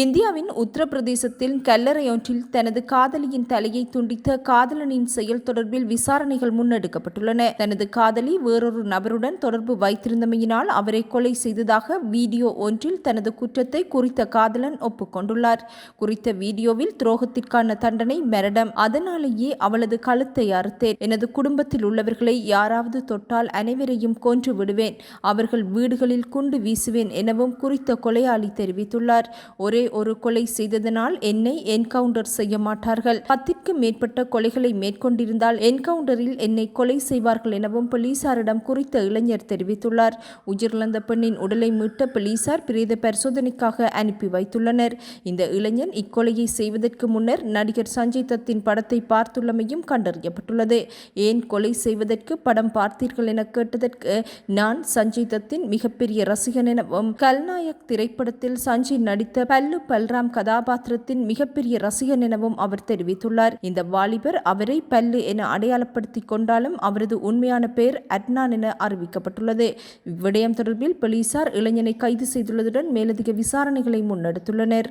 இந்தியாவின் உத்தரப்பிரதேசத்தில் கல்லறையொன்றில் தனது காதலியின் தலையை துண்டித்த காதலனின் செயல் தொடர்பில் விசாரணைகள் முன்னெடுக்கப்பட்டுள்ளன. தனது காதலி வேறொரு நபருடன் தொடர்பு வைத்திருந்தமையினால் அவரை கொலை செய்ததாக வீடியோ ஒன்றில் தனது குற்றத்தை குறித்த காதலன் ஒப்புக்கொண்டுள்ளார். குறித்த வீடியோவில் துரோகத்திற்கான தண்டனை மரணம். அதனாலேயே அவளது கழுத்தை அறுத்தேன். எனது குடும்பத்தில் உள்ளவர்களை யாராவது தொட்டால் அனைவரையும் கொன்று விடுவேன். அவர்கள் வீடுகளில் குண்டு வீசுவேன் எனவும் குறித்த கொலையாளி தெரிவித்துள்ளார். ஒரே ஒரு கொலை செய்ததனால் என்னை என்கவுண்டர் செய்ய மாட்டார்கள். பத்திற்கு மேற்பட்ட கொலைகளை மேற்கொண்டிருந்தால் என்கவுண்டரில் என்னை கொலை செய்வார்கள் எனவும் போலீசாரிடம் குறித்த இளைஞர் தெரிவித்துள்ளார். உயிரிழந்த பெண்ணின் உடலை மீட்ட போலீசார் பிரேத பரிசோதனைக்காக அனுப்பி வைத்துள்ளனர். இந்த இளைஞன் இக்கொலையை செய்வதற்கு முன்னர் நடிகர் சஞ்சய் தத்தின் படத்தை பார்த்துள்ளமையும் கண்டறியப்பட்டுள்ளது. ஏன் கொலை செய்வதற்கு படம் பார்த்தீர்கள் என கேட்டதற்கு நான் சஞ்சய் தத்தின் மிகப்பெரிய ரசிகன் எனவும் கல்நாயக் திரைப்படத்தில் சஞ்சய் நடித்த பல்ல பல்ராம் கதாபாத்திரத்தின் மிகப்பெரிய ரசிகன் எனவும் அவர் தெரிவித்துள்ளார். இந்த வாலிபர் அவரை பல்லு என அடையாளப்படுத்திக் கொண்டாலும் அவரது உண்மையான பெயர் அட்னான் என அறிவிக்கப்பட்டுள்ளது. இவ்விடயம் தொடர்பில் போலீசார் இளைஞனை கைது செய்துள்ளதுடன் மேலதிக விசாரணைகளை முன்னெடுத்துள்ளனர்.